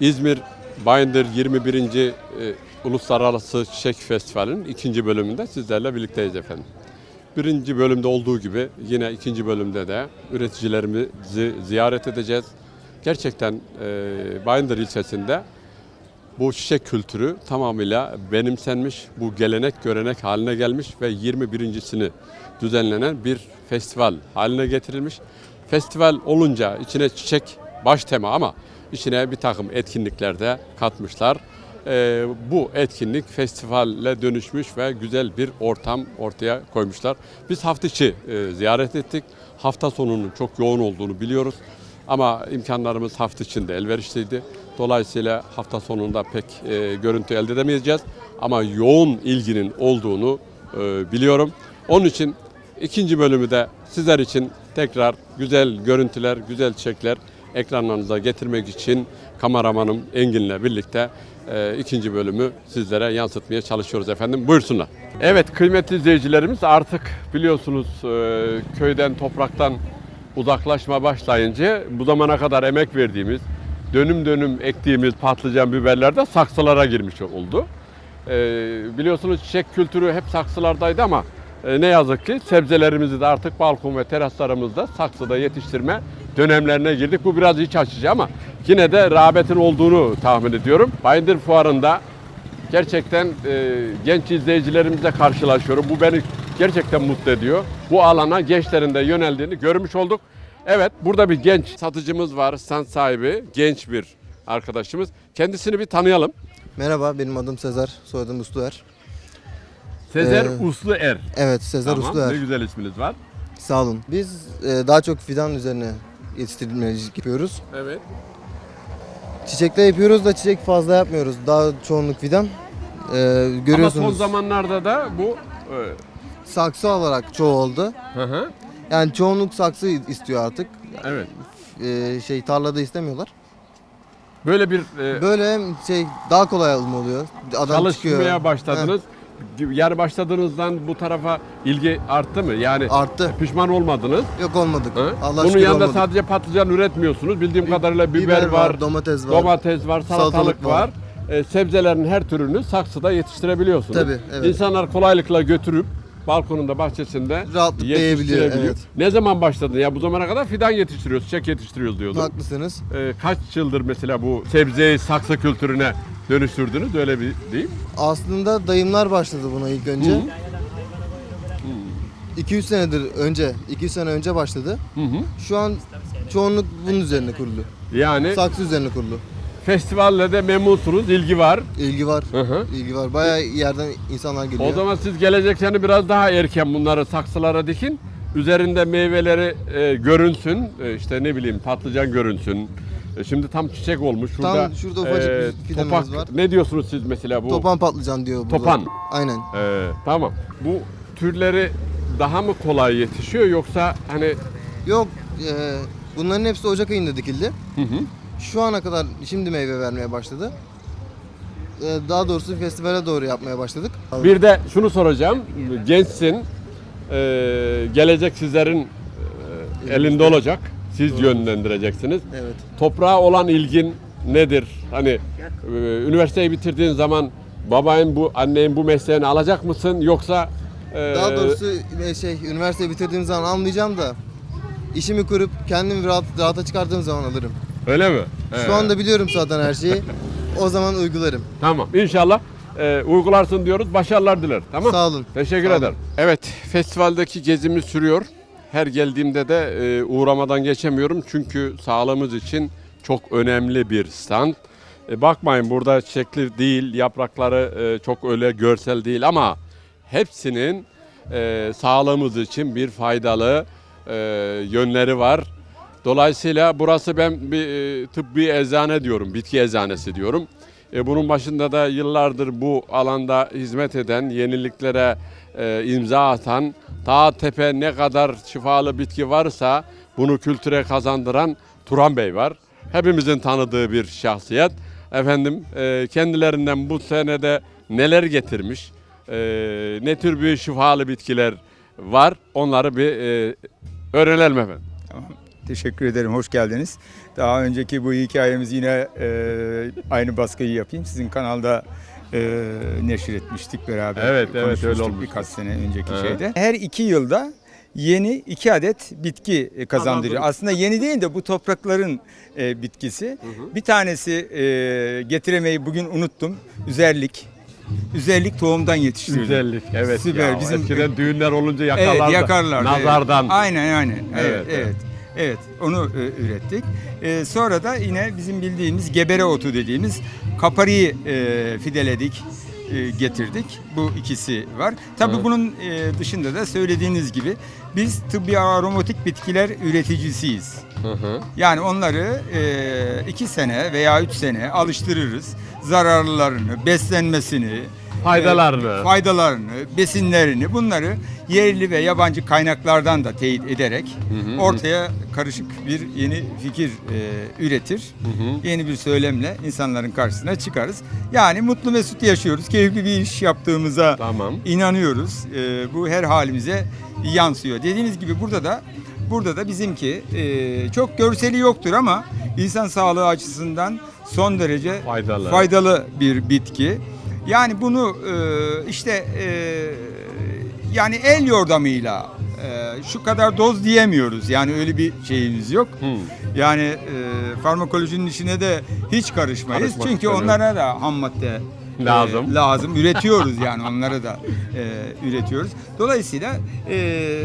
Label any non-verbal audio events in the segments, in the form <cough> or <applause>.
İzmir Bayındır 21. e, Uluslararası Çiçek Festivali'nin ikinci bölümünde sizlerle birlikteyiz efendim. Birinci bölümde olduğu gibi yine ikinci bölümde de üreticilerimizi ziyaret edeceğiz. Gerçekten e, Bayındır ilçesinde bu çiçek kültürü tamamıyla benimsenmiş, bu gelenek görenek haline gelmiş ve 21.sini düzenlenen bir festival haline getirilmiş. Festival olunca içine çiçek baş tema ama içine bir takım etkinlikler de katmışlar. Ee, bu etkinlik festivalle dönüşmüş ve güzel bir ortam ortaya koymuşlar. Biz hafta içi e, ziyaret ettik. Hafta sonunun çok yoğun olduğunu biliyoruz. Ama imkanlarımız hafta içinde elverişliydi. Dolayısıyla hafta sonunda pek e, görüntü elde edemeyeceğiz. Ama yoğun ilginin olduğunu e, biliyorum. Onun için ikinci bölümü de sizler için tekrar güzel görüntüler, güzel çiçekler ekranlarınıza getirmek için kameramanım Engin'le birlikte e, ikinci bölümü sizlere yansıtmaya çalışıyoruz efendim. Buyursunlar. Evet kıymetli izleyicilerimiz artık biliyorsunuz e, köyden, topraktan uzaklaşma başlayınca bu zamana kadar emek verdiğimiz, dönüm dönüm ektiğimiz patlıcan biberler de saksılara girmiş oldu. Ee, biliyorsunuz çiçek kültürü hep saksılardaydı ama e, ne yazık ki sebzelerimizi de artık balkon ve teraslarımızda saksıda yetiştirme dönemlerine girdik. Bu biraz iç açıcı ama yine de rağbetin olduğunu tahmin ediyorum. Bayındır Fuarı'nda gerçekten e, genç izleyicilerimizle karşılaşıyorum. Bu beni gerçekten mutlu ediyor. Bu alana gençlerin de yöneldiğini görmüş olduk. Evet burada bir genç satıcımız var, stand sahibi, genç bir arkadaşımız. Kendisini bir tanıyalım. Merhaba benim adım Sezer, soyadım Usluer. Sezer Ee, Uslu Er. Evet Sezer Tamam, Usluer. ne güzel isminiz var. Sağ olun. Biz e, daha çok fidan üzerine yetiştirmecilik yapıyoruz. Evet. Çiçekte yapıyoruz da çiçek fazla yapmıyoruz. Daha çoğunluk fidan. E, Ama görüyorsunuz son zamanlarda da bu e, saksı olarak çoğu oldu. hı hı, Yani çoğunluk saksı istiyor artık. evet. E, şey tarlada istemiyorlar. Böyle bir e, Böyle şey daha kolay alım oluyor. Adam çalışmaya çıkıyor. başladınız. Yer başladığınızdan bu tarafa ilgi arttı mı? Yani Arttı. pişman olmadınız. Yok olmadık. Hı? Allah Bunun şükür yanında olmadık. sadece patlıcan üretmiyorsunuz. Bildiğim Bi- kadarıyla biber, var, domates var. domates var, salatalık, Salatalık var. var. E, sebzelerin her türünü saksıda yetiştirebiliyorsunuz. Tabii, evet. İnsanlar kolaylıkla götürüp balkonunda, bahçesinde Rahatlıkla yiyebiliyor, evet. Ne zaman başladın? Ya bu zamana kadar fidan yetiştiriyoruz, çiçek yetiştiriyoruz diyordun. Haklısınız. E, kaç yıldır mesela bu sebzeyi saksı kültürüne dönüştürdünüz öyle bir değil mi? Aslında dayımlar başladı buna ilk önce. Hı. 200 senedir önce, 200 sene önce başladı. Hı hı. Şu an çoğunluk bunun üzerine kurulu. Yani Saksı üzerine kurulu. Festivalle de memnunsunuz, ilgi var. İlgi var. Hı hı. İlgi var. Bayağı yerden insanlar geliyor. O zaman siz gelecek sene biraz daha erken bunları saksılara dikin. Üzerinde meyveleri e, görünsün. E, işte ne bileyim patlıcan görünsün. E, şimdi tam çiçek olmuş. Şurada, Tam şurada ufacık bir fidanımız topak, var. Ne diyorsunuz siz mesela bu? Topan patlıcan diyor burada. Topan. Aynen. E, tamam. Bu türleri daha mı kolay yetişiyor yoksa hani Yok, e, bunların hepsi Ocak ayında dikildi. hı hı. Şu ana kadar şimdi meyve vermeye başladı. E, daha doğrusu festivale doğru yapmaya başladık. Bir de şunu soracağım. Gençsin. E, gelecek sizlerin e, elinde olacak. Siz Doğru. yönlendireceksiniz. Evet. toprağa olan ilgin nedir? Hani e, üniversiteyi bitirdiğin zaman babayın bu annenin bu mesleğini alacak mısın yoksa e, Daha doğrusu e, şey üniversite bitirdiğim zaman almayacağım da işimi kurup kendim rahat, rahata çıkardığım zaman alırım. Öyle mi? Şu Ee, anda biliyorum zaten her şeyi. O zaman uygularım. tamam. İnşallah e, uygularsın diyoruz. Başarılar diler. Tamam. Sağ olun. Teşekkür Sağ olun. ederim. Evet, festivaldeki gezimiz sürüyor. Her geldiğimde de e, uğramadan geçemiyorum çünkü sağlığımız için çok önemli bir stand. E, bakmayın burada çiçekli değil, yaprakları e, çok öyle görsel değil ama hepsinin e, sağlığımız için bir faydalı e, yönleri var. Dolayısıyla burası ben bir e, tıbbi eczane diyorum, bitki eczanesi diyorum. E, bunun başında da yıllardır bu alanda hizmet eden, yeniliklere e, imza atan, dağ tepe ne kadar şifalı bitki varsa bunu kültüre kazandıran Turan Bey var. Hepimizin tanıdığı bir şahsiyet. Efendim e, kendilerinden bu senede neler getirmiş, e, ne tür bir şifalı bitkiler var onları bir e, öğrenelim efendim. Teşekkür ederim. Hoş geldiniz. Daha önceki bu hikayemiz yine e, aynı baskıyı yapayım. Sizin kanalda e, neşir etmiştik beraber. Evet, evet, öyle olmuştu. Birkaç sene önceki Evet. şeyde. Her iki yılda yeni iki adet bitki e, kazandırıyor. Kazandırıyor. Aslında yeni değil de bu toprakların e, bitkisi. Bir tanesi e, getiremeyi bugün unuttum. Üzerlik. Üzerlik tohumdan yetiştiriliyor. Güzellik. Evet Süper, ya. bizim- Eskiden düğünler olunca Evet yakarlardı. yakarlar. Nazardan. Evet. Aynen aynen. Evet Evet, evet. Evet, onu e, ürettik. E, sonra da yine bizim bildiğimiz gebere otu dediğimiz kapariyi e, fideledik, e, getirdik. Bu ikisi var. Tabii Hı. bunun e, dışında da söylediğiniz gibi biz tıbbi aromatik bitkiler üreticisiyiz. Hı hı. Yani onları e, iki sene veya üç sene alıştırırız. Zararlılarını, beslenmesini, Faydalarını. faydalarını, besinlerini bunları yerli ve yabancı kaynaklardan da teyit ederek ortaya karışık bir yeni fikir e, üretir. Yeni bir söylemle insanların karşısına çıkarız. Yani mutlu mesut yaşıyoruz. Keyifli bir iş yaptığımıza Tamam. inanıyoruz. E, bu her halimize yansıyor. Dediğiniz gibi burada da burada da bizimki e, çok görseli yoktur ama insan sağlığı açısından son derece Faydalı. faydalı bir bitki. Yani bunu e, işte e, yani el yordamıyla e, şu kadar doz diyemiyoruz. Yani öyle bir şeyimiz yok. Yani e, farmakolojinin işine de hiç karışmayız. Karışmak Çünkü istemiyorum. onlara da ham madde e, Lazım. lazım. Üretiyoruz yani onları da e, üretiyoruz. Dolayısıyla e,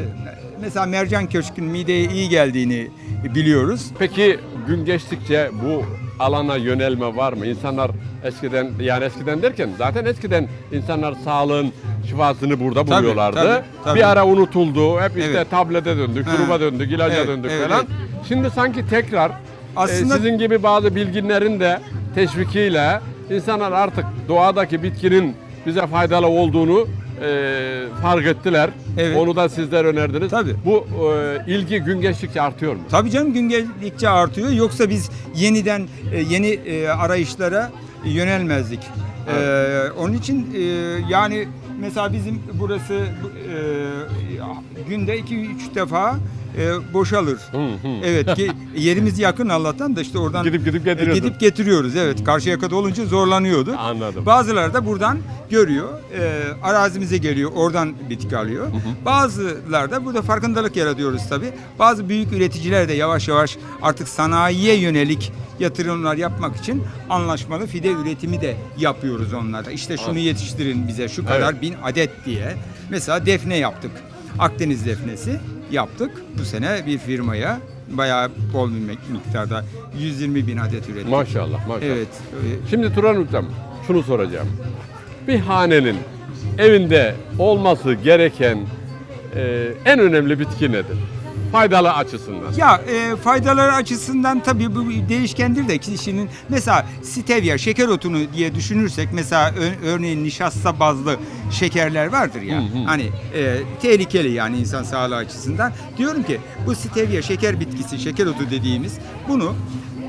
mesela mercan köşkün mideye iyi geldiğini biliyoruz. Peki gün geçtikçe bu alana yönelme var mı? İnsanlar eskiden yani eskiden derken zaten eskiden insanlar sağlığın şifasını burada Tabii, buluyorlardı. tabii, tabii. Bir ara unutuldu. Hep işte Evet. tablete döndük, Ha. şuruba döndük, ilaca Evet, döndük evet, falan. Şimdi sanki tekrar Aslında- e, sizin gibi bazı bilginlerin de teşvikiyle insanlar artık doğadaki bitkinin bize faydalı olduğunu e, fark ettiler. Evet. Onu da sizler önerdiniz. Tabii. Bu e, ilgi gün geçtikçe artıyor mu? Tabii canım gün geldikçe artıyor. Yoksa biz yeniden e, yeni e, arayışlara yönelmezdik. E, onun için e, yani mesela bizim burası e, günde 2-3 defa e, boşalır. Hı hı. Evet ki <laughs> yerimiz yakın Allah'tan da işte oradan Gidip gidip getiriyorsun. Gidip getiriyoruz evet. Karşıyaka'da olunca zorlanıyordu. Anladım. Bazıları da buradan görüyor, e, arazimize geliyor, oradan bitki alıyor. Bazıları da burada farkındalık yaratıyoruz tabii. Bazı büyük üreticiler de yavaş yavaş artık sanayiye yönelik yatırımlar yapmak için anlaşmalı fide üretimi de yapıyoruz onlarda. İşte şunu yetiştirin bize şu kadar Evet. bin adet diye. Mesela defne yaptık. Akdeniz defnesi yaptık. Bu sene bir firmaya bayağı bol bir mik- miktarda 120 bin adet ürettik. Maşallah maşallah. Evet. e, Şimdi Turan Hocam şunu soracağım. Bir hanenin evinde olması gereken e, en önemli bitki nedir? Faydalı açısından. Ya e, faydaları açısından tabii bu değişkendir de kişinin mesela stevia şeker otunu diye düşünürsek mesela örneğin nişasta bazlı şekerler vardır ya Hı hı. hani e, tehlikeli yani insan sağlığı açısından diyorum ki bu stevia şeker bitkisi şeker otu dediğimiz bunu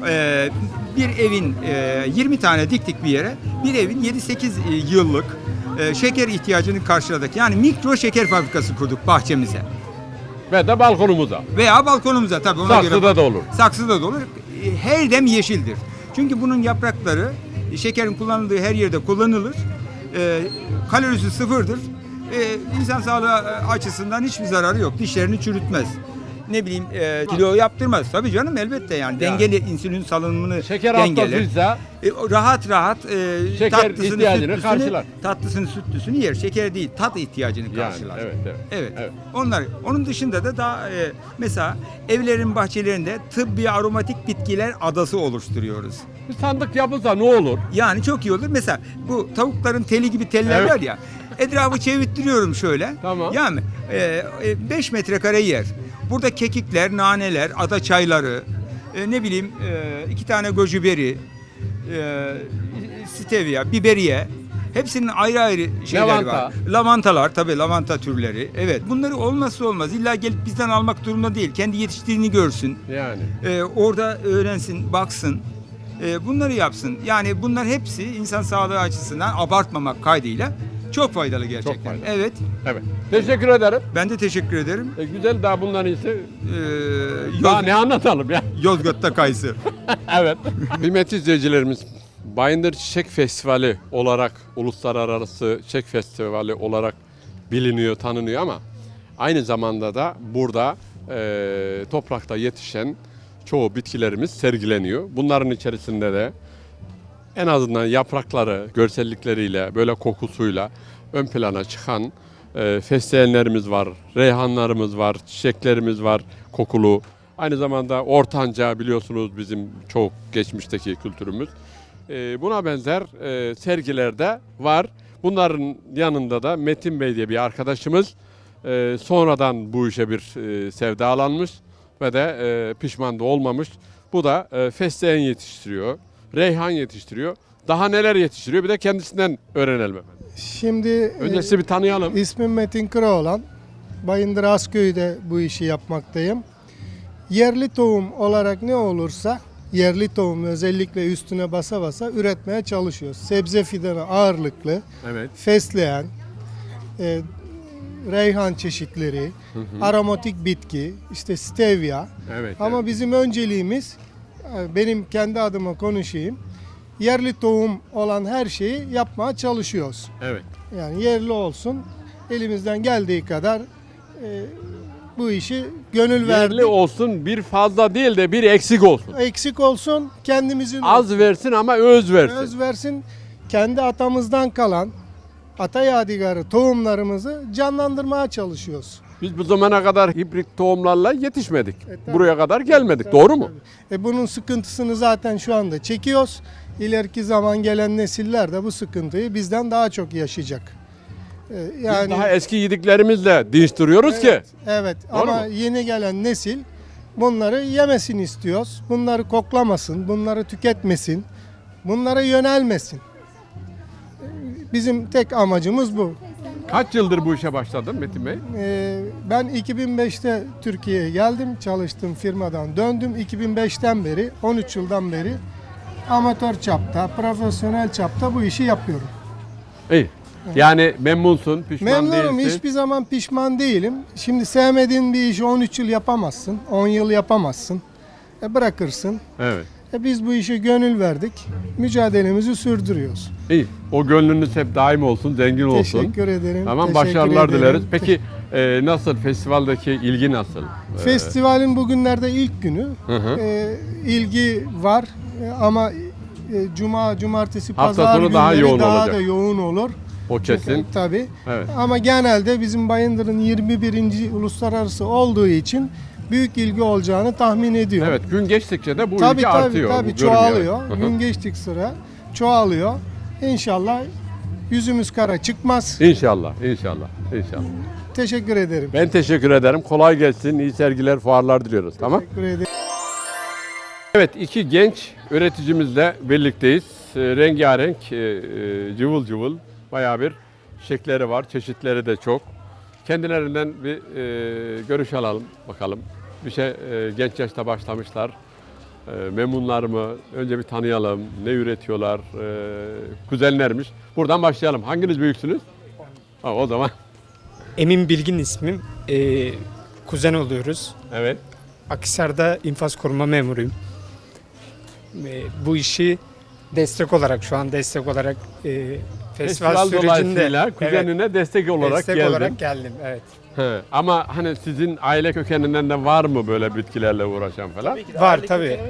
e, bir evin e, 20 tane diktik bir yere bir evin 7-8 yıllık e, şeker ihtiyacını karşıladık. Yani mikro şeker fabrikası kurduk bahçemize. Ve de balkonumuza. Veya balkonumuza tabii ona göre. Saksıda da olur. Saksıda da olur. Her dem yeşildir. Çünkü bunun yaprakları şekerin kullanıldığı her yerde kullanılır. E, kalorisi sıfırdır. E, insan sağlığı e, açısından hiçbir zararı yok. Dişlerini çürütmez. Ne bileyim e, kilo yaptırmaz. Tabii canım elbette yani. Dengeli insülin salınımını Şeker dengeler. hastasıysa E, rahat rahat e, Şeker tatlısını, ihtiyacını sütlüsünü- karşılar. Tatlısını, sütlüsünü yer. Şeker değil, tat ihtiyacını karşılar. evet evet. Evet. Evet. Onlar onun dışında da daha e, mesela evlerin bahçelerinde tıbbi aromatik bitkiler adası oluşturuyoruz. Bir sandık yapılsa ne olur? Yani çok iyi olur. Mesela bu tavukların teli gibi teller Evet. var ya. Etrafı çevirttiriyorum şöyle. Tamam. Yani 5 metrekare yer. Burada kekikler, naneler, ada çayları, e, ne bileyim e, iki tane gojiberi, e, stevia, biberiye. Hepsinin ayrı ayrı şeyler Lavanta. var. Lavantalar tabii lavanta türleri. Evet. Bunları olmazsa olmaz. İlla gelip bizden almak durumunda değil. Kendi yetiştiğini görsün. Yani. Ee, orada öğrensin, baksın. Ee, bunları yapsın. Yani bunlar hepsi insan sağlığı açısından abartmamak kaydıyla Çok faydalı gerçekten. faydalı. Evet. Evet. Teşekkür ederim. Ben de teşekkür ederim. E, güzel daha bundan iyisi. Ee, Daha Yoz- ne anlatalım ya? <laughs> Yozgat'ta kayısı. <laughs> evet. Kıymetli izleyicilerimiz, Bayındır Çiçek Festivali olarak, uluslararası çiçek festivali olarak biliniyor, tanınıyor ama aynı zamanda da burada e, toprakta yetişen çoğu bitkilerimiz sergileniyor. Bunların içerisinde de en azından yaprakları, görsellikleriyle, böyle kokusuyla ön plana çıkan e, fesleğenlerimiz var, reyhanlarımız var, çiçeklerimiz var, kokulu. Aynı zamanda ortanca biliyorsunuz bizim çok geçmişteki kültürümüz. E, buna benzer e, sergilerde var. Bunların yanında da Metin Bey diye bir arkadaşımız e, sonradan bu işe bir e, sevdalanmış ve de e, pişman da olmamış. Bu da e, fesleğen yetiştiriyor, reyhan yetiştiriyor. Daha neler yetiştiriyor bir de kendisinden öğrenelim efendim. Şimdi Önce sizi bir tanıyalım. ismim Metin Kıraoğlan. Bayındır Asköy'de bu işi yapmaktayım. Yerli tohum olarak ne olursa yerli tohum özellikle üstüne basa basa üretmeye çalışıyoruz. Sebze fidanı ağırlıklı, Evet. fesleğen, e, reyhan çeşitleri, aromatik bitki, işte stevia. Evet. Ama evet. bizim önceliğimiz benim kendi adıma konuşayım. Yerli tohum olan her şeyi yapmaya çalışıyoruz. Evet. Yani yerli olsun. Elimizden geldiği kadar e, bu işi gönül verdik. Yerli olsun bir fazla değil de bir eksik olsun. Eksik olsun kendimizin Az versin ama öz versin. öz versin. Kendi atamızdan kalan ata yadigarı tohumlarımızı canlandırmaya çalışıyoruz. Biz bu zamana kadar hibrit tohumlarla yetişmedik. E, tabii. Buraya kadar gelmedik. Tabii, Doğru mu? tabii. E, bunun sıkıntısını zaten şu anda çekiyoruz. İleriki zaman gelen nesiller de bu sıkıntıyı bizden daha çok yaşayacak. E, yani Biz daha eski yediklerimizle dinç duruyoruz ki. Evet, evet. Doğru ama mu? yeni gelen nesil bunları yemesin istiyoruz. Bunları koklamasın, bunları tüketmesin, bunlara yönelmesin. Bizim tek amacımız bu. Kaç yıldır bu işe başladın Metin Bey? Ee, ben 2005'te Türkiye'ye geldim, çalıştığım firmadan döndüm. 2005'ten beri, 13 yıldan beri amatör çapta, profesyonel çapta bu işi yapıyorum. İyi. Yani memnunsun, pişman Memnunum, değilsin. hiçbir zaman pişman değilim. Şimdi sevmediğin bir işi 13 yıl yapamazsın, 10 yıl yapamazsın. E bırakırsın. Evet. E biz bu işe gönül verdik. Mücadelemizi sürdürüyoruz. İyi. O gönlünüz hep daim olsun, zengin olsun. Teşekkür ederim. Tamam teşekkür başarılar ederim. dileriz. Peki e, nasıl festivaldeki ilgi nasıl? E, Festivalin bugünlerde ilk günü. Hı hı. E, ilgi var E, ama e, cuma, cumartesi, Hafta pazar sonu günleri daha yoğun daha olacak. da yoğun olur. o kesin. Tabii. Evet. Ama genelde bizim Bayındır'ın 21. uluslararası olduğu için büyük ilgi olacağını tahmin ediyorum. Evet gün geçtikçe de bu tabii ilgi tabii artıyor. tabii görünüyor. çoğalıyor. Hı. Gün geçtik sıra çoğalıyor. İnşallah yüzümüz kara çıkmaz. İnşallah, inşallah, inşallah. Teşekkür ederim. Ben teşekkür ederim. Kolay gelsin. İyi sergiler, fuarlar diliyoruz. Tamam. Teşekkür ederim. Evet, iki genç üreticimizle birlikteyiz. E, rengarenk, e, e, cıvıl cıvıl bayağı bir şekleri var. Çeşitleri de çok. Kendilerinden bir e, görüş alalım bakalım. Bir şey e, genç yaşta başlamışlar. E, memnunlar mı? Önce bir tanıyalım. Ne üretiyorlar? E, kuzenlermiş. Buradan başlayalım. Hanginiz büyüksünüz? Ha, o zaman. Emin Bilgin ismim. Ee, kuzen oluyoruz. Evet. Akhisar'da infaz koruma memuruyum. Ee, bu işi destek olarak şu an destek olarak e, festival, Festival sürecinde dolayısıyla evet, kuzenine destek olarak destek geldin. olarak geldim. Evet. He, ama hani sizin aile kökeninden de var mı böyle bitkilerle uğraşan falan? Var tabii.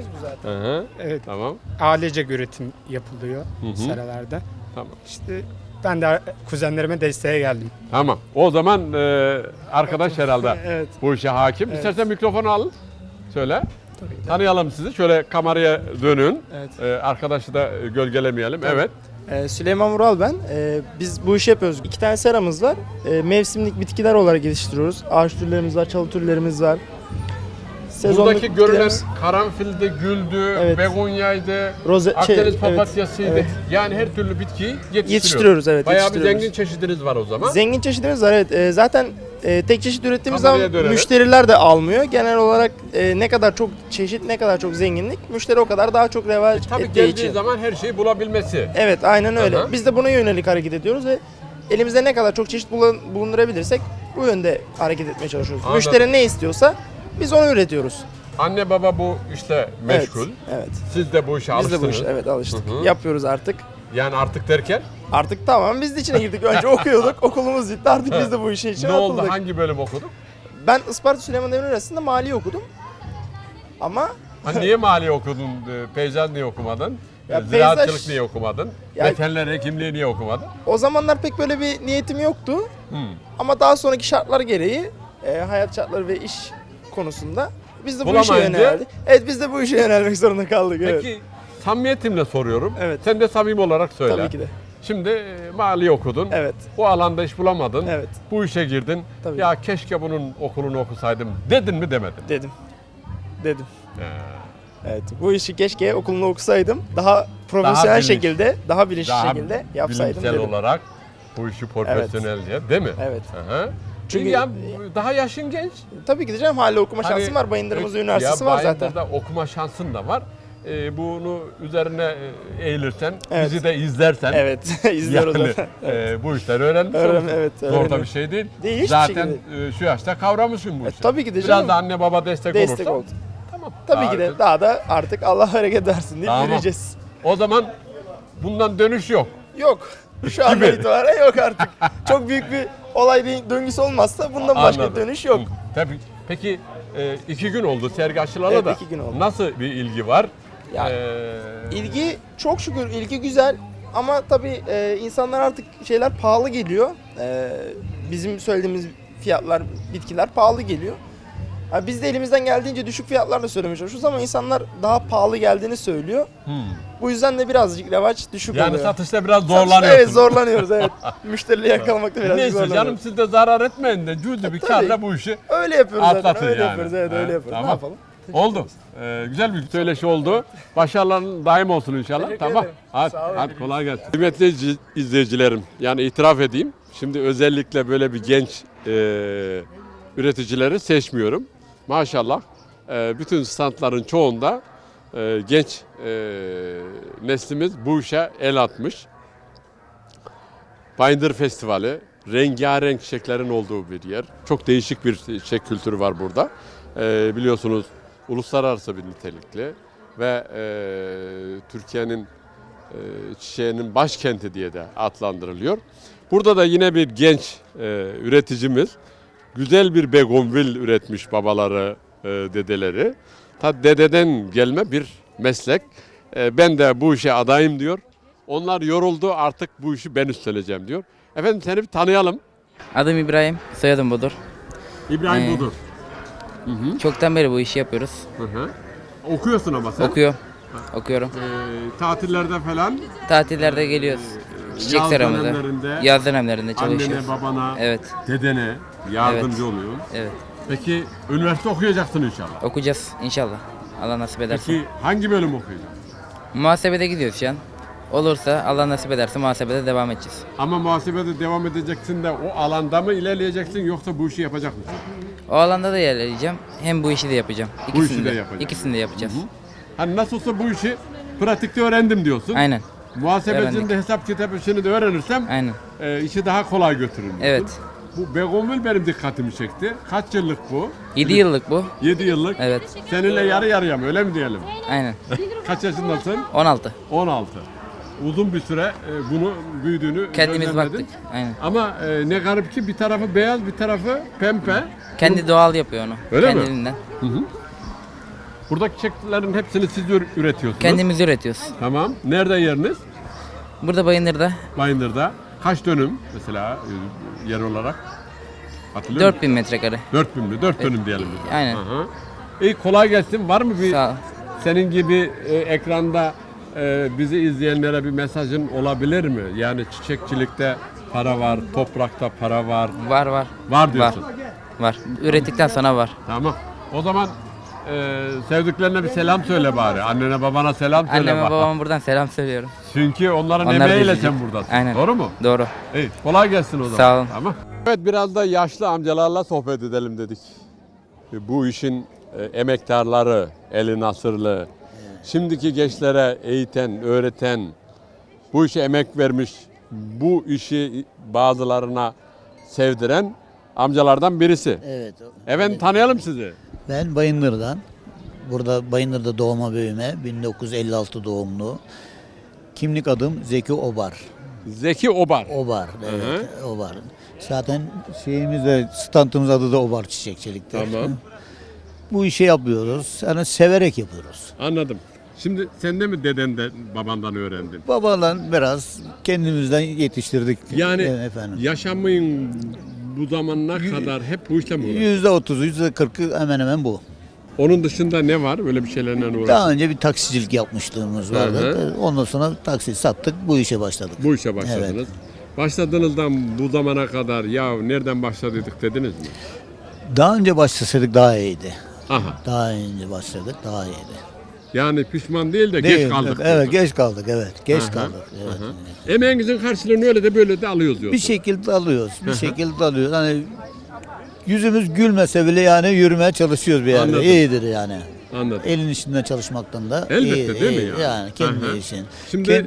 Hı hı. Evet. Tamam. Ailecek üretim yapılıyor hı. seralarda. Tamam. İşte ben de kuzenlerime desteğe geldim. Tamam. O zaman e, arkadaş herhalde <laughs> Evet. bu işe hakim. Evet. İstersen mikrofonu al. Söyle. Tanıyalım sizi. Şöyle kameraya dönün. Evet. E, arkadaşı da gölgelemeyelim. Evet. Ee, Süleyman Vural ben. Ee, biz bu işi yapıyoruz. İki tane seramız var. Ee, mevsimlik bitkiler olarak geliştiriyoruz. Ağaç türlerimiz var, çalı türlerimiz var. Sezonluk Buradaki görülen bitkilerimiz- karanfilde güldü, Evet. begonyaydı, Roze- şey, Akdeniz evet, papatyasıydı. evet. Yani her türlü bitkiyi yetiştiriyoruz. Yetiştiriyoruz evet. Bayağı bir yetiştiriyoruz. zengin çeşidiniz var o zaman. Zengin çeşitlerimiz var evet. Ee, zaten e, tek çeşit ürettiğimiz Kameraya zaman dönelim. müşteriler de almıyor. Genel olarak e, ne kadar çok çeşit, ne kadar çok zenginlik, müşteri o kadar daha çok revaç Tabii ettiği geldiği için. zaman her şeyi bulabilmesi. Evet aynen öyle. Aha. Biz de buna yönelik hareket ediyoruz ve elimizde ne kadar çok çeşit bulun- bulundurabilirsek bu yönde hareket etmeye çalışıyoruz. Anladım. Müşteri ne istiyorsa biz onu üretiyoruz. Anne baba bu işte meşgul. Evet. evet. Siz de bu işe Biz de alıştınız. bu işe evet alıştık. Hı hı. Yapıyoruz artık. Yani artık derken Artık tamam biz de içine girdik. Önce okuyorduk. <laughs> Okulumuz bitti. Artık biz de bu işe içine ne oldu? atıldık. Hangi bölüm okudun? Ben Isparta Süleyman Demirel Üniversitesi'nde mali okudum. Ama Ha, niye mali okudun? e, Peyzaj niye okumadın? Ya E, Ziraatçılık peyzaj- niye okumadın? Ya- Veteriner hekimliği niye okumadın? o zamanlar pek böyle bir niyetim yoktu. Hmm. Ama daha sonraki şartlar gereği e, hayat şartları ve iş konusunda biz de bu işe Bulamayınca- yöneldik. Evet biz de bu işe yönelmek zorunda kaldık. Evet. Peki samimiyetimle soruyorum. Evet. Sen de samimi olarak söyle. Tabii ki de. Şimdi e, mali okudun. Evet. Bu alanda iş bulamadın. Evet. Bu işe girdin. Tabii. Ya keşke bunun okulunu okusaydım dedin mi demedin? Dedim. Dedim. Evet. Bu işi keşke okulunu okusaydım. Daha profesyonel bilinç- şekilde, daha bilinçli şekilde yapsaydım bilimsel dedim. olarak bu işi profesyonelce değil mi? Evet. Aha. Çünkü- Çünkü ya, daha yaşın genç. Tabii ki de canım hala okuma Hani- şansım var. Bayındırımız Ya Üniversitesi var zaten. Bayındır'da okuma şansın da var. Ee, bunu üzerine e, eğilirsen, Evet. bizi de izlersen Evet. <laughs> izliyoruz yani e, bu işleri öğrenmiş Öğren- olursun. evet, Zor da bir şey değil. Değil, Zaten şekilde. e, şu yaşta kavramışsın bu E, işi. tabii ki de Biraz canım. da anne baba destek, Destek olursa. oldu. Tamam. Tabii ki de Artık- daha da artık Allah hareket versin deyip Tamam. yürüyeceğiz. O zaman bundan dönüş yok. Yok. Şu <laughs> anda itibaren yok artık. <laughs> Çok büyük bir olay bir döngüsü olmazsa bundan başka Anladım. bir dönüş yok. Tabii. Peki e, iki gün oldu sergi açılalı Evet, da. iki gün oldu. Nasıl bir ilgi var? Ya, Ee, İlgi çok şükür ilgi güzel ama tabii e, insanlar artık şeyler pahalı geliyor. E, bizim söylediğimiz fiyatlar, bitkiler pahalı geliyor. Ha, biz de elimizden geldiğince düşük fiyatlarla söylemeye çalışıyoruz ama insanlar daha pahalı geldiğini söylüyor. hmm. Bu yüzden de birazcık revaç düşük Yani oluyor. satışta biraz Satışta zorlanıyorsun. Evet zorlanıyoruz evet. <laughs> Müşterileri yakalamakta biraz Neyse zorlanıyoruz. canım siz de zarar etmeyin de cüzdü bir Tabii. karla bu işi Öyle yapıyoruz zaten. Öyle yani. yapıyoruz evet He, öyle yapıyoruz. tamam. Ne yapalım? Oldu. Ee, güzel bir söyleşi oldu. Başarıların daim olsun inşallah. Teşekkür tamam. ederim. Hadi, hadi kolay gelsin. Kıymetli izleyicilerim, yani itiraf edeyim. Şimdi özellikle böyle bir genç e, üreticileri seçmiyorum. Maşallah e, bütün standların çoğunda e, genç e, neslimiz bu işe el atmış. Bayındır Festivali, rengarenk çiçeklerin olduğu bir yer. Çok değişik bir çiçek kültürü var burada. Ee, biliyorsunuz uluslararası bir nitelikli ve e, Türkiye'nin e, çiçeğinin başkenti diye de adlandırılıyor. Burada da yine bir genç e, üreticimiz güzel bir begonvil üretmiş babaları, e, dedeleri. Ta dededen gelme bir meslek. E, ben de bu işe adayım diyor. Onlar yoruldu artık bu işi ben üstleneceğim diyor. Efendim seni bir tanıyalım. Adım İbrahim, soyadım budur. İbrahim Ee, Budur. Çoktan beri bu işi yapıyoruz. Hı hı. Okuyorsun ama sen. Okuyor, okuyorum. Ee, tatillerde falan. Tatillerde geliyoruz. Çiçek yaz dönemlerinde Yaz dönemlerinde çalışıyoruz. Annene, babana, Evet, dedene yardımcı oluyorsun. evet. Peki üniversite okuyacaksın inşallah. Okuyacağız inşallah. Allah nasip ederse. Peki hangi bölüm okuyacaksın? Muhasebede gidiyoruz şu an. Olursa Allah nasip ederse muhasebede devam edeceğiz. Ama muhasebede devam edeceksin de o alanda mı ilerleyeceksin yoksa bu işi yapacak mısın? O alanda da ilerleyeceğim. Hem bu işi de yapacağım. İkisini işi de de, yapacaksın. İkisini de yapacağız. Hani nasıl olsa bu işi pratikte öğrendim diyorsun. Aynen, Muhasebecinin de hesap kitap işini de öğrenirsem aynen. e, işi daha kolay götürürüm. diyorsun. Evet. Bu Begonvil benim dikkatimi çekti. Kaç yıllık bu? 7 yıllık bu. 7 yıllık. Evet, Seninle yarı yarıya mı öyle mi diyelim? aynen. Kaç yaşındasın? 16. 16. Uzun bir süre e, bunu büyüdüğünü Kendimiz gözlemledin. baktık. Aynen. Ama e, ne garip ki bir tarafı beyaz bir tarafı pembe. Kendi doğal yapıyor onu. Öyle mi? Kendiliğinden. Buradaki çiçeklerin hepsini siz ür- üretiyorsunuz. Kendimiz üretiyoruz. Tamam. Nerede yeriniz? Burada Bayındır'da Bayındır'da. Kaç dönüm mesela e, yer olarak? Hatırlıyor musun? 4000 metrekare. 4000 mi? 4 dönüm diyelim biz. Aynen. Aha. İyi kolay gelsin. Var mı bir Sağ ol. senin gibi e, ekranda e, bizi izleyenlere bir mesajın olabilir mi? Yani çiçekçilikte para var, toprakta para var. Var var. Var diyorsun. Var. Ürettikten sonra var. Tamam. O zaman e, sevdiklerine bir selam söyle bari. Annene babana selam söyle Anneme bari. babama buradan selam söylüyorum. Çünkü onların Onlar emeğiyle sen buradasın. Aynen. Doğru mu? Doğru. İyi. Kolay gelsin o zaman. Sağ olun. Tamam. Evet biraz da yaşlı amcalarla sohbet edelim dedik. Bu işin e, emektarları, eli nasırlı, şimdiki gençlere eğiten, öğreten, bu işe emek vermiş bu işi bazılarına sevdiren amcalardan birisi. Evet. Efendim tanıyalım sizi. Ben Bayındır'dan. Burada Bayındır'da doğma büyüme. 1956 doğumlu. Kimlik adım Zeki Obar. Zeki Obar. Obar. Evet. Obar. Zaten şeyimiz de standımız adı da Obar Çiçekçilik'tir. Tamam. Bu işi yapıyoruz. Yani severek yapıyoruz. Anladım. Şimdi sen de mi dedenden babandan öğrendin? Babadan biraz kendimizden yetiştirdik. Yani Evet, efendim. yaşamın bu zamanına kadar hep bu işle mi uğraştın? Yüzde otuzu, yüzde kırkı hemen hemen bu. Onun dışında ne var? Böyle bir şeylerle uğraştın. Daha önce bir taksicilik yapmışlığımız vardı. hı. Ondan sonra taksi sattık, bu işe başladık. Bu işe başladınız. Başladığınızdan bu zamana kadar ya nereden başladık dediniz mi? Daha önce başlasaydık daha iyiydi. Aha. Daha önce başladık daha iyiydi. Yani pişman değil de Değil, geç kaldık. Evet, diyorsun. geç kaldık evet. Geç Aha, kaldık. Evet. aha. Emeğinizin karşılığını öyle de böyle de alıyoruz diyorsun. Bir şekilde alıyoruz. Bir şekilde alıyoruz. Hani yüzümüz gülmese bile yani yürümeye çalışıyoruz bir yerde. Anladım. İyidir yani. Anladım. Elin içinden çalışmaktan da Elbette iyi, değil mi iyi. yani? Kendi Aha. işin. Şimdi- Ken-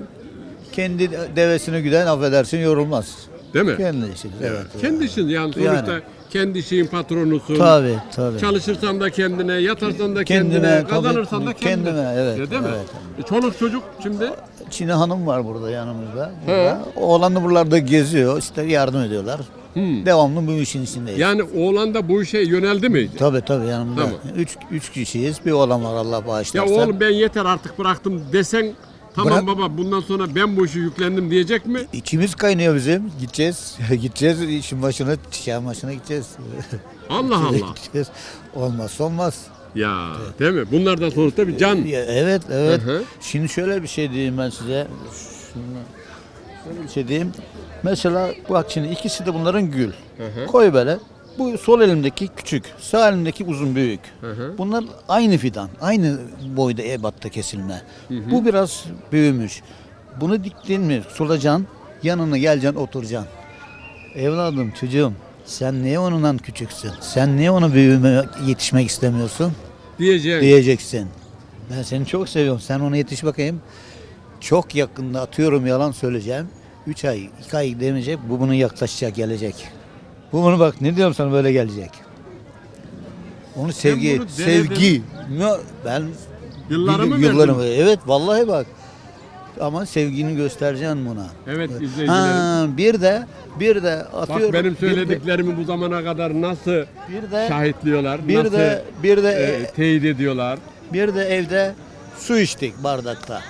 kendi devesine güden affedersin yorulmaz. Değil mi? Kendi işin. Evet. Kendi işin yani sonuçta Yani. Kendi işin patronusun. Tabii tabii. Çalışırsan da kendine, yatarsan da kendine, Kendine, tabii. kazanırsan da kendine. Kendime, evet, Ya değil mi? evet. E, Çoluk çocuk şimdi Çin'e hanım var burada yanımızda. Burada. Oğlan da buralarda geziyor. işte yardım ediyorlar. Devamlı bu işin içindeyiz. yani oğlan da bu işe yöneldi mi? Tabii tabii yanımda. Tamam. Üç, üç kişiyiz. Bir oğlan var Allah Ya bağışlarsa. oğlum ben yeter artık bıraktım desen tamam Bırak- baba bundan sonra ben bu işi yüklendim diyecek mi? İçimiz kaynıyor bizim. Gideceğiz. <laughs> gideceğiz işin başına, çiçeğin başına gideceğiz. Allah <laughs> Allah. gideceğiz. Olmazsa olmaz. Ya değil mi? Bunlar da sonuçta bir can. Evet evet. Hı hı. Şimdi şöyle bir şey diyeyim ben size. Şunu, şöyle bir şey diyeyim. Mesela bak şimdi ikisi de bunların gül. hı. Koy böyle. Bu sol elimdeki küçük, sağ elimdeki uzun büyük. hı. Bunlar aynı fidan, aynı boyda ebatta kesilme. Bu biraz büyümüş. Bunu diktin mi sulacaksın, yanına geleceksin oturacaksın. Evladım, çocuğum sen niye onundan küçüksün? Sen niye ona büyüme, yetişmek istemiyorsun? Diyeceksin. diyeceksin. Ben seni çok seviyorum. Sen ona yetiş bakayım. Çok yakında atıyorum yalan söyleyeceğim. 3 ay, 2 ay demeyecek. Bu bunun yaklaşacak, gelecek. Bu bunu bak ne diyorum sana böyle gelecek. Onu sevgi, bunu sevgi. Ben Yıllarımı bil- yıllarımı- verdin. Evet vallahi bak. Ama sevgini göstereceksin buna. Evet izleyicilerim. Ha, bir de bir de atıyorum. Bak benim bir de- söylediklerimi bu zamana kadar nasıl bir de şahitliyorlar, bir nasıl de bir de e, teyit ediyorlar. Bir de evde su içtik bardakta.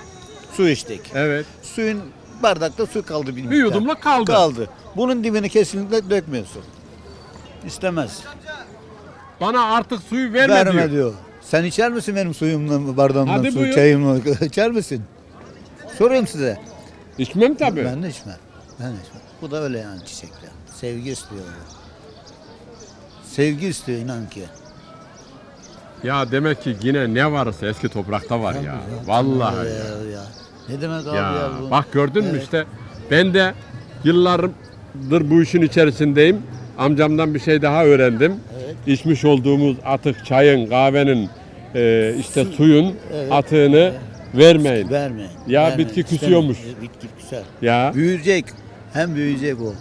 Su içtik. Evet. Suyun bardakta su kaldı bir Bir yudumla kaldı. Kaldı. Bunun dibini kesinlikle dökmüyorsun. İstemez. Bana artık suyu verme, Verme diyor. diyor. Sen içer misin benim suyumdan, bardağımdan Hadi su, buyur. çayımla <laughs> içer misin? Soruyorum size. İçmem tabii. Ben de içmem. Ben de içmem. Bu da öyle yani çiçekler. Sevgi istiyor. Sevgi istiyor inan ki. Ya demek ki yine ne varsa eski toprakta var ya. Vallahi Ya, ya. ya. Ne demek abi Ya ya, bu? bak gördün mü Evet. işte ben de yıllardır bu işin içerisindeyim. Amcamdan bir şey daha öğrendim. Evet. İçmiş olduğumuz atık çayın, kahvenin, e, işte suyun Evet. atığını vermeyin. Vermeyin. Ya vermeyin. bitki küsüyormuş. Bitki küser. Ya Büyüyecek. Hem büyüyecek o.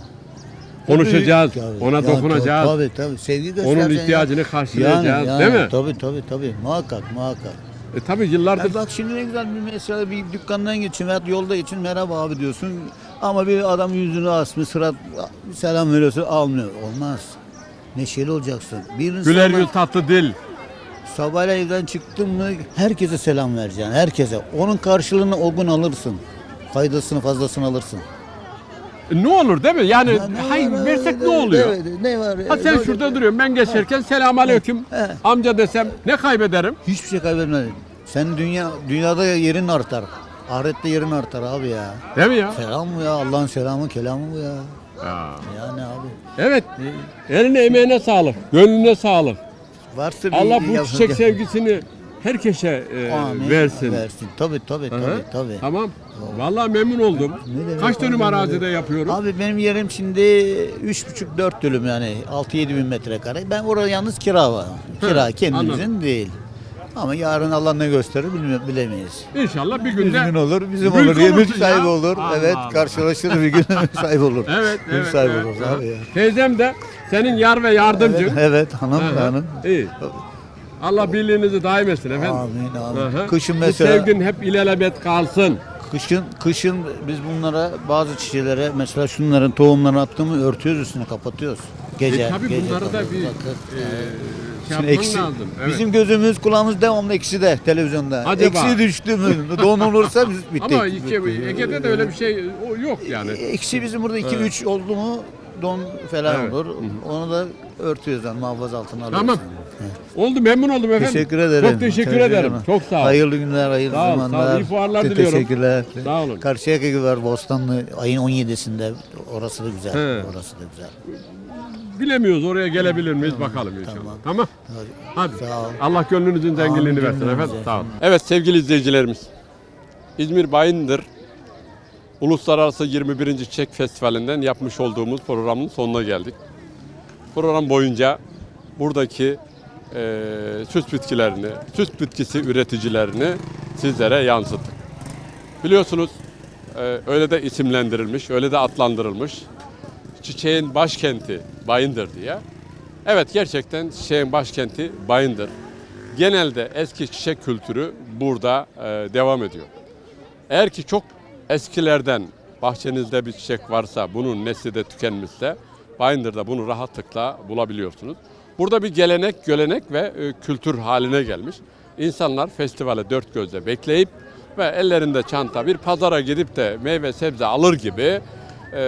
konuşacağız, Tabii. ona Yani dokunacağız. Tabii tabii. Sevgi göstereceksin. Onun ya. ihtiyacını karşılayacağız, Yani, yani, değil mi? Tabii tabii tabii. Muhakkak muhakkak. E tabii yıllardır Ya bak şimdi ne güzel bir mesela bir dükkandan geçin veya yolda geçin merhaba abi diyorsun. Ama bir adam yüzünü asmış sırat selam veriyorsun almıyor. Olmaz. Neşeli olacaksın. Bir güler yüz tatlı dil. sabahleyin evden çıktın mı herkese selam vereceksin. Herkese. Onun karşılığını o gün alırsın. Faydasını fazlasını alırsın. Ne olur değil mi? Yani Ya ne hayır var, versek ne oluyor? Ne, ne var? Ha sen şurada duruyorsun ben geçerken selam aleyküm amca desem ne kaybederim? Hiçbir şey kaybetmedin. Senin dünya dünyada yerin artar. Ahirette yerin artar abi ya. Değil mi ya? Selam bu ya. Allah'ın selamı, kelamı bu ya. Ya. Yani abi. Evet. Eline emeğine sağlık. Gönlüne sağlık. Varsa bir Allah bu çiçek sevgisini herkese e, Amin. versin. Versin. Tabii tabii Hı tabii. Tamam. Vallahi memnun oldum. Ne demek Kaç dönüm arazide demek? yapıyorum? Abi benim yerim şimdi 3,5-4 dönüm yani 6-7 bin metrekare. Ben orada yalnız kira var. Kira kendimizin anladım. değil. Ama yarın Allah ne gösterir bilmiyorum, bilemeyiz. İnşallah bir günde gün olur, bizim Mülk olur, olursun sahibi ya. olur. Allah evet, Allah. karşılaşır bir gün <laughs> sahibi olur. Evet, Mülk evet, sahibi evet, oluruz evet. abi ya. Teyzem de senin yar ve yardımcın. Evet, hanım, hanım. İyi. Allah birliğinizi daim etsin efendim. Amin, amin. Hı. Kışın Bu mesela, sevgin hep ilelebet kalsın. kışın, kışın biz bunlara bazı çiçeklere mesela şunların tohumlarını attığımı örtüyoruz üstüne kapatıyoruz. Gece, E tabii gece bunları da bir e, şey Şimdi eksi, lazım. Evet. Bizim gözümüz kulağımız devamlı ekside televizyonda. Acaba? Eksi düştü mü don olursa biz <laughs> bittik. Ama iki, Ege'de de öyle bir şey o yok yani. Eksi bizim burada 2-3 oldu mu don falan Evet. olur. Onu da örtüyoruz yani muhafaza altına alıyoruz. Tamam. Oldu memnun oldum efendim. Teşekkür ederim. Çok teşekkür Teşekkür ederim. ederim. Çok sağ ol. Hayırlı günler, hayırlı Sağ ol, sağ ol. zamanlar. İyi fuarlar Te- diliyorum. Teşekkürler. Sağ olun. Karşıyaka var Bostanlı ayın 17'sinde. Orası da güzel. He. Orası da güzel. Bilemiyoruz oraya gelebilir miyiz bakalım inşallah. tamam. Tamam. Hadi. Sağ ol. Allah gönlünüzün zenginliğini versin efendim. Sağ olun. Evet sevgili izleyicilerimiz. İzmir Bayındır Uluslararası 21. Çiçek Festivali'nden yapmış olduğumuz programın sonuna geldik. Program boyunca buradaki eee süs bitkilerini, süs bitkisi üreticilerini sizlere yansıttık. Biliyorsunuz eee, öyle de isimlendirilmiş, öyle de adlandırılmış. Çiçeğin başkenti Bayındır diye. Evet gerçekten çiçeğin başkenti Bayındır. Genelde eski çiçek kültürü burada eee, devam ediyor. Eğer ki çok eskilerden bahçenizde bir çiçek varsa, bunun nesli de tükenmişse Bayındır'da bunu rahatlıkla bulabiliyorsunuz. Burada bir gelenek, gölenek ve e, kültür haline gelmiş. İnsanlar festivale dört gözle bekleyip ve ellerinde çanta bir pazara gidip de meyve sebze alır gibi e,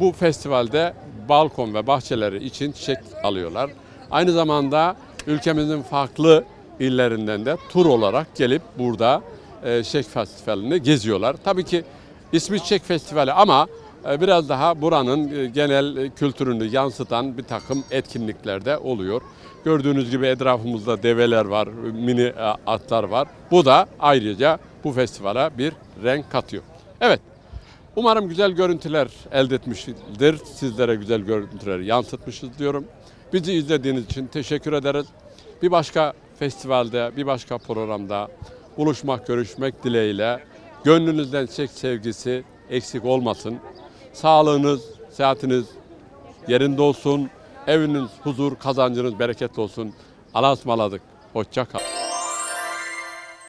bu festivalde balkon ve bahçeleri için çiçek alıyorlar. Aynı zamanda ülkemizin farklı illerinden de tur olarak gelip burada e, Çiçek Festivali'ni geziyorlar. Tabii ki ismi Çiçek Festivali ama biraz daha buranın e, genel e, kültürünü yansıtan bir takım etkinlikler de oluyor. Gördüğünüz gibi etrafımızda develer var, mini e, atlar var. Bu da ayrıca bu festivale bir renk katıyor. Evet, umarım güzel görüntüler elde etmişizdir. Sizlere güzel görüntüler yansıtmışız diyorum. Bizi izlediğiniz için teşekkür ederiz. Bir başka festivalde, bir başka programda buluşmak, görüşmek dileğiyle gönlünüzden çiçek sevgisi eksik olmasın. Sağlığınız, sıhhatiniz yerinde olsun. Eviniz huzur, kazancınız bereketli olsun. Allah'a ısmarladık. Hoşça.